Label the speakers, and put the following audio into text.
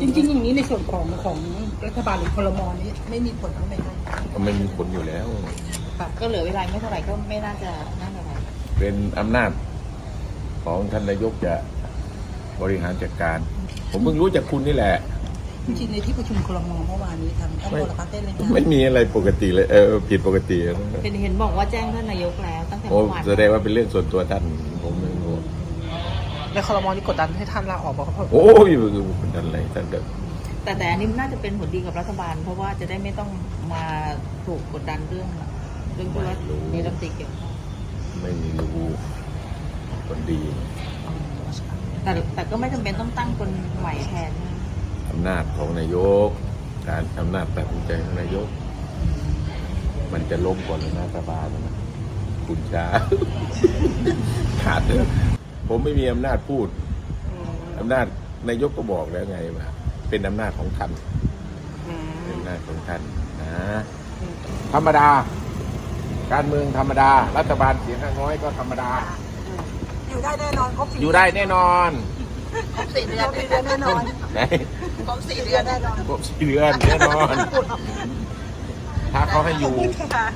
Speaker 1: จริงๆ อย่างนี้ในส่วนของของรัฐบาลหรือพลมนี้ไม่มีผลบ้างไหมคะ
Speaker 2: ก็ไม่มีผลอยู่แล้ว
Speaker 3: ก็เหลือเวลาไม่เท่าไหร่ก็ไม่น่าจะนั่นอะไร
Speaker 2: เป็นอำนาจของท่านนายกจะบริหารจัดการ ผมเพิ่งรู้จากคุณนี่แหละ
Speaker 1: จริงๆในที่ประชุมคลมเมื่อวานนี้ทางท่าน
Speaker 2: ไม่
Speaker 1: โบราพัฒน์ได้เลยนะ
Speaker 2: ไม่มีอะไรปกติเลย เออผิดปกติ
Speaker 3: เห็นเห็นบอกว่าแจ้งท่านนายกแล้วตั้งแต่
Speaker 2: โอ้
Speaker 3: เมื่อวาน
Speaker 2: แสดงว่าเป็นเรื่องส่วนตัวท่านผมไม่รู้
Speaker 4: ในคอรมอนี่กดดันให้ท่านลาออกบอกครับ
Speaker 2: โอ้ยเป็นอะไรท่านเด็ก
Speaker 3: แต่แต่อันนี้น่าจะเป็นผลดีกับรัฐบาล เพราะว่าจะได้ไม่ต้องมาถูกกดดันเรื่องเรื่องที่ว่ามีรัฐมนตรีเกี่ยวข้อง
Speaker 2: ไม่มีรู้คนดี
Speaker 3: แต่แต่ก็ไม่จำเป็นต้องตั้งคนใหม่แทนนะ
Speaker 2: อำนาจของนายก การอำนาจตัดสินใจของนายก มันจะล้มก่อนรัฐบาลนะคุณช้าขาดเถอะ ผมไม่มีอำนาจพูดอำนาจนายกก็บอกแล้วไงว่าเป็นอำนาจของท่านเป็นอำนาจของท่านนะธรรมดา การเมืองธรรมดา รัฐบาลเสียงข้างน้อยก็ธรรมดา
Speaker 1: อยู่ได้แน่นอนครบสี่
Speaker 2: อยู่ได้แน่นอน
Speaker 1: ครบสี่เดือนสี่เดือนแน่นอน
Speaker 2: ไหน
Speaker 1: ครบสี่เดือนแน่นอน
Speaker 2: ครบสี่เดือนแน่นอน ถ้าเขาให้อยู่
Speaker 1: ค่ะ